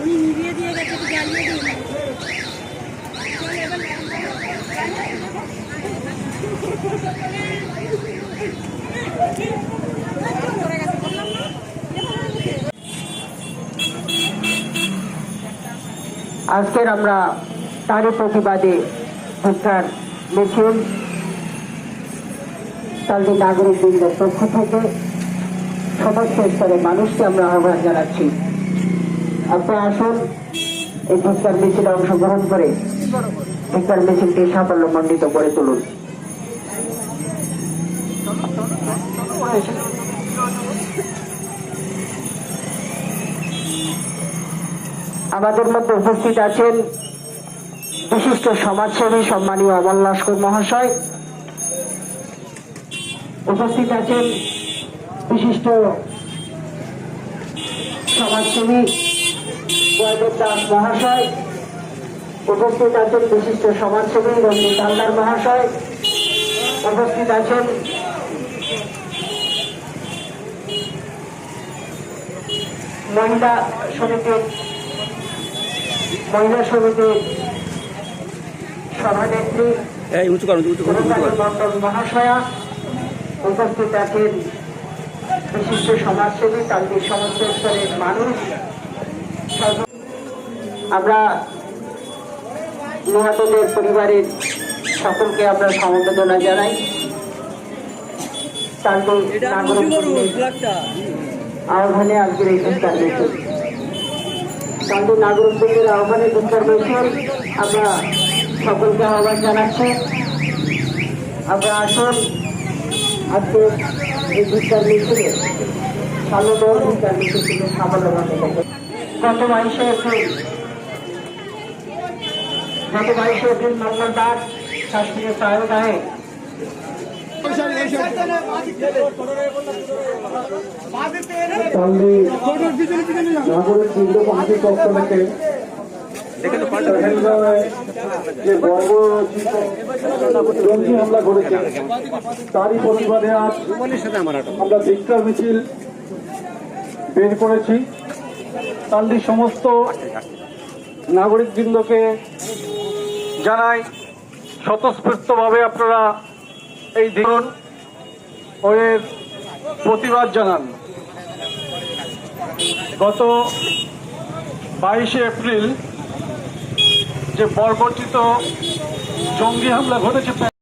উনি নিভিয়ে দিয়ে গেছে, একটু জ্বালিয়ে দিন। আজকের আমরা তারই প্রতিবাদে ভিক্ষার মিছিল তাদের নাগরিক বৃন্দের পক্ষ থেকে সমস্ত স্তরের মানুষকে আমরা আহ্বান জানাচ্ছি। আপনারা আসুন এই ভিক্ষার মিছিলে অংশগ্রহণ করে ভিক্ষার মিছিলটি সাফল্য মণ্ডিত করে তুলুন। আমাদের মধ্যে উপস্থিত আছেন বিশিষ্ট সমাজসেবী সম্মানীয় অমল লস্কর মহাশয়। উপস্থিত আছেন বিশিষ্ট সমাজসেবী দাস মহাশয় উপস্থিত আছেন বিশিষ্ট সমাজসেবী রঞ্জিত হালদার মহাশয় উপস্থিত আছেন। মহিলা সমিতির মহিলা সমিতির সভানেত্রী মহাশয়া উপস্থিত আছেন বিশিষ্ট সমাজসেবী তাদের সমস্ত স্তরের মানুষ আমরা নিহতদের পরিবারের সকলকে আমরা সমবেদনা জানাই। নাগরিক আহ্বানে আজকের এই বিচার মিছিল তাদের নাগরিকদের আহ্বানে বিচার মিছিল আমরা সকলকে আহ্বান জানাচ্ছি। আমরা আসুন আজকে এই বিচার মিছিলে সালদল বিচার মিছিল থেকে সাফল্যভাবে গত বাইশে এপ্রিল গত বাইশে এপ্রিল মঙ্গলবার শাসনের সহায়তায় তাহলে নাগরিক বৃন্দ পার্টির পক্ষ থেকে পহেলগাঁওয়ে যে বর্বরচিত জঙ্গি হামলা ঘটেছে তারই প্রতিবাদে আজ আমরা ভিক্ষার মিছিল বের করেছি। তালদির সমস্ত নাগরিক বৃন্দকে জানাই, স্বতঃস্ফূর্তভাবে আপনারা এই ধরুন ও এর প্রতিবাদ জানান। গত বাইশে এপ্রিল যে পরবর্তিত জঙ্গি হামলা ঘটেছে